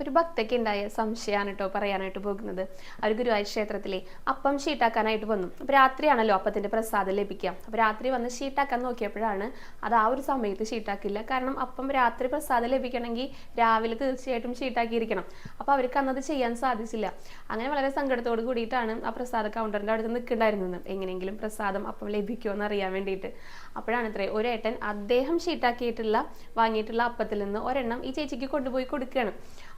ഒരു ഭക്തയ്ക്ക് ഉണ്ടായ സംശയമാണ് കേട്ടോ പറയാനായിട്ട് പോകുന്നത്. അവർ ഗുരുവായൂർ ക്ഷേത്രത്തിലെ അപ്പം ഷീട്ടാക്കാനായിട്ട് വന്നു. അപ്പോൾ രാത്രിയാണല്ലോ അപ്പത്തിന്റെ പ്രസാദം ലഭിക്കുക. അപ്പോൾ രാത്രി വന്ന് ഷീട്ടാക്കാൻ നോക്കിയപ്പോഴാണ് അത് ആ ഒരു സമയത്ത് ഷീട്ടാക്കില്ല. കാരണം അപ്പം രാത്രി പ്രസാദം ലഭിക്കണമെങ്കിൽ രാവിലെ തീർച്ചയായിട്ടും ഷീട്ടാക്കിയിരിക്കണം. അപ്പോൾ അവർക്ക് അന്നത് ചെയ്യാൻ സാധിച്ചില്ല. അങ്ങനെ വളരെ സങ്കടത്തോട് കൂടിയിട്ടാണ് ആ പ്രസാദ കൗണ്ടറിന്റെ അടുത്ത് നിൽക്കുന്നുണ്ടായിരുന്നത്. എങ്ങനെയെങ്കിലും പ്രസാദം അപ്പം ലഭിക്കുമോ എന്ന് അറിയാൻ വേണ്ടിയിട്ട്. അപ്പോഴാണ് ഇത്രേ ഒരു ഏട്ടൻ അദ്ദേഹം ഷീട്ടാക്കിയിട്ടുള്ള വാങ്ങിയിട്ടുള്ള അപ്പത്തിൽ നിന്ന് ഒരെണ്ണം ഈ ചേച്ചിക്ക് കൊണ്ടുപോയി കൊടുക്കുകയാണ്.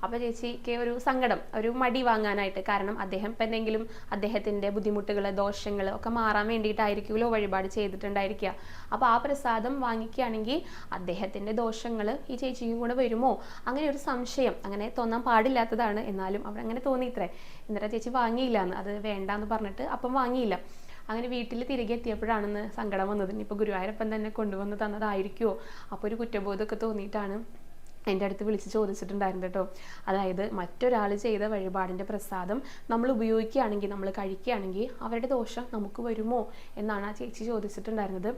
അപ്പോൾ ചേച്ചിക്ക് ഒരു സങ്കടം ഒരു മടി വാങ്ങാനായിട്ട് കാരണം അദ്ദേഹം എന്തെങ്കിലും അദ്ദേഹത്തിന്റെ ബുദ്ധിമുട്ടുകൾ ദോഷങ്ങൾ ഒക്കെ മാറാൻ വേണ്ടിയിട്ടായിരിക്കുമല്ലോ വഴിപാട് ചെയ്തിട്ടുണ്ടായിരിക്കുക. അപ്പോൾ ആ പ്രസാദം വാങ്ങിക്കുകയാണെങ്കിൽ അദ്ദേഹത്തിന്റെ ദോഷങ്ങൾ ഈ ചേച്ചിക്കും കൂടെ വരുമോ? അങ്ങനെ ഒരു സംശയം അങ്ങനെ തോന്നാൻ പാടില്ലാത്തതാണ്. എന്നാലും അവിടെ അങ്ങനെ തോന്നിയിത്രേ എന്നിട്ട് ചേച്ചി വാങ്ങിയില്ല എന്ന് അത് വേണ്ടെന്ന് പറഞ്ഞിട്ട് അപ്പം വാങ്ങിയില്ല. അങ്ങനെ വീട്ടിൽ തിരികെ എത്തിയപ്പോഴാണെന്ന് സങ്കടം വന്നത്. ഇനിയിപ്പോൾ ഗുരുവായൂരപ്പൻ തന്നെ കൊണ്ടുവന്ന് തന്നതായിരിക്കുമോ അപ്പോൾ ഒരു കുറ്റബോധമൊക്കെ തോന്നിയിട്ടാണ് എന്റെ അടുത്ത് വിളിച്ച് ചോദിച്ചിട്ടുണ്ടായിരുന്നു കേട്ടോ. അതായത് മറ്റൊരാൾ ചെയ്ത വഴിപാടിന്റെ പ്രസാദം നമ്മൾ ഉപയോഗിക്കുകയാണെങ്കിൽ നമ്മൾ കഴിക്കുകയാണെങ്കിൽ അവരുടെ ദോഷം നമുക്ക് വരുമോ എന്നാണ് ആ ചേച്ചി ചോദിച്ചിട്ടുണ്ടായിരുന്നത്.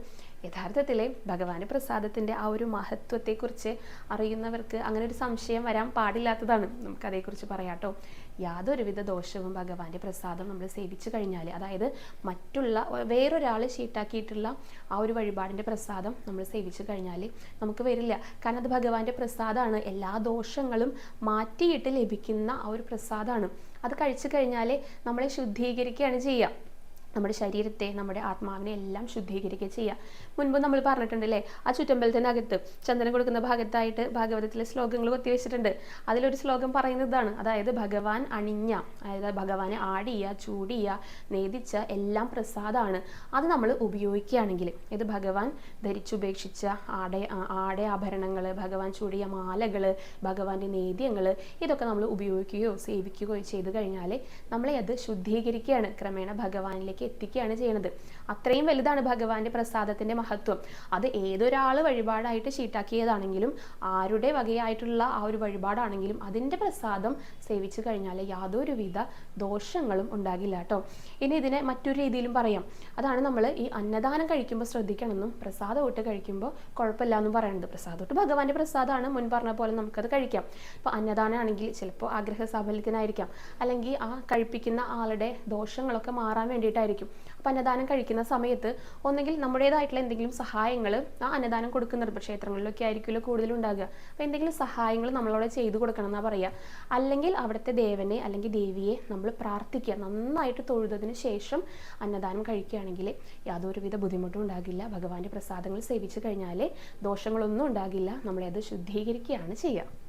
യഥാർത്ഥത്തിൽ ഭഗവാന്റെ പ്രസാദത്തിന്റെ ആ ഒരു മഹത്വത്തെക്കുറിച്ച് അറിയുന്നവർക്ക് അങ്ങനെ ഒരു സംശയം വരാൻ പാടില്ലാത്തതാണ്. നമുക്കതേക്കുറിച്ച് പറയാം കേട്ടോ. യാതൊരുവിധ ദോഷവും ഭഗവാന്റെ പ്രസാദം നമ്മൾ സേവിച്ചു കഴിഞ്ഞാൽ അതായത് മറ്റുള്ള വേറൊരാൾ ഷീട്ടാക്കിയിട്ടുള്ള ആ ഒരു വഴിപാടിന്റെ പ്രസാദം നമ്മൾ സേവിച്ചു കഴിഞ്ഞാൽ നമുക്ക് വരില്ല. കാരണം അത് ഭഗവാന്റെ പ്രസാദമാണ്. എല്ലാ ദോഷങ്ങളും മാറ്റിയിട്ട് ലഭിക്കുന്ന ആ ഒരു പ്രസാദമാണ്. അത് കഴിച്ചു കഴിഞ്ഞാൽ നമ്മളെ ശുദ്ധീകരിക്കുകയാണ് ചെയ്യുക. നമ്മുടെ ശരീരത്തെ നമ്മുടെ ആത്മാവിനെ എല്ലാം ശുദ്ധീകരിക്കുക ചെയ്യുക മുൻപ് നമ്മൾ പറഞ്ഞിട്ടുണ്ടല്ലേ ആ ചുറ്റമ്പലത്തിനകത്ത് ചന്ദനം കൊടുക്കുന്ന ഭാഗത്തായിട്ട് ഭാഗവതത്തിലെ ശ്ലോകങ്ങൾ കൊത്തിവെച്ചിട്ടുണ്ട് അതിലൊരു ശ്ലോകം പറയുന്നതാണ് അതായത് ഭഗവാൻ അണിഞ്ഞ അതായത് ഭഗവാനെ ആടിയ ചൂടിയ നേദിച്ച എല്ലാം പ്രസാദമാണ് അത് നമ്മൾ ഉപയോഗിക്കുകയാണെങ്കിൽ ഇത് ഭഗവാൻ ധരിച്ചുപേക്ഷിച്ച ആടെ ആടെ ആഭരണങ്ങൾ ഭഗവാൻ ചൂടിയ മാലകൾ ഭഗവാന്റെ നേദ്യങ്ങൾ ഇതൊക്കെ നമ്മൾ ഉപയോഗിക്കുകയോ സേവിക്കുകയോ ചെയ്തു കഴിഞ്ഞാൽ നമ്മളെ അത് ശുദ്ധീകരിക്കുകയാണ്. ക്രമേണ ഭഗവാനിലേക്ക് നമ്മളിലേക്ക് എത്തിക്കുകയാണ് ചെയ്യുന്നത് അത്രയും വലുതാണ് ഭഗവാന്റെ പ്രസാദത്തിന്റെ മഹത്വം. അത് ഏതൊരാൾ വഴിപാടായിട്ട് ചീട്ടാക്കിയതാണെങ്കിലും ആരുടെ വകയായിട്ടുള്ള ആ ഒരു വഴിപാടാണെങ്കിലും അതിന്റെ പ്രസാദം സേവിച്ചു കഴിഞ്ഞാൽ യാതൊരുവിധ ദോഷങ്ങളും ഉണ്ടാകില്ല കേട്ടോ. ഇനി ഇതിനെ മറ്റൊരു രീതിയിലും പറയാം. അതാണ് നമ്മൾ ഈ അന്നദാനം കഴിക്കുമ്പോൾ ശ്രദ്ധിക്കണമെന്നും പ്രസാദം ഇട്ട് കഴിക്കുമ്പോൾ കുഴപ്പമില്ല എന്നും പറയുന്നത് പ്രസാദം ഇട്ട് ഭഗവാന്റെ പ്രസാദമാണ് മുൻ പറഞ്ഞ പോലെ നമുക്കത് കഴിക്കാം. ഇപ്പോൾ അന്നദാനമാണെങ്കിൽ ചിലപ്പോൾ ആഗ്രഹ സാഫല്യത്തിനായിരിക്കാം അല്ലെങ്കിൽ ആ കഴിപ്പിക്കുന്ന ആളുടെ ദോഷങ്ങളൊക്കെ മാറാൻ വേണ്ടിയിട്ടായിരിക്കും ആയിരിക്കും. അപ്പം അന്നദാനം കഴിക്കുന്ന സമയത്ത് ഒന്നെങ്കിൽ നമ്മുടേതായിട്ടുള്ള എന്തെങ്കിലും സഹായങ്ങൾ ആ അന്നദാനം കൊടുക്കുന്ന ക്ഷേത്രങ്ങളിലൊക്കെ ആയിരിക്കുമല്ലോ കൂടുതലും ഉണ്ടാകുക അപ്പോൾ എന്തെങ്കിലും സഹായങ്ങൾ നമ്മളോട് ചെയ്തു കൊടുക്കണം എന്നാണ് പറയുക അല്ലെങ്കിൽ അവിടുത്തെ ദേവനെ അല്ലെങ്കിൽ ദേവിയെ നമ്മൾ പ്രാർത്ഥിക്കുക. നന്നായിട്ട് തൊഴുതതിന് ശേഷം അന്നദാനം കഴിക്കുകയാണെങ്കിൽ യാതൊരുവിധ ബുദ്ധിമുട്ടും ഉണ്ടാകില്ല. ഭഗവാന്റെ പ്രസാദങ്ങൾ സേവിച്ചു കഴിഞ്ഞാൽ ദോഷങ്ങളൊന്നും ഉണ്ടാകില്ല. നമ്മളെ അത് ശുദ്ധീകരിക്കുകയാണ് ചെയ്യുക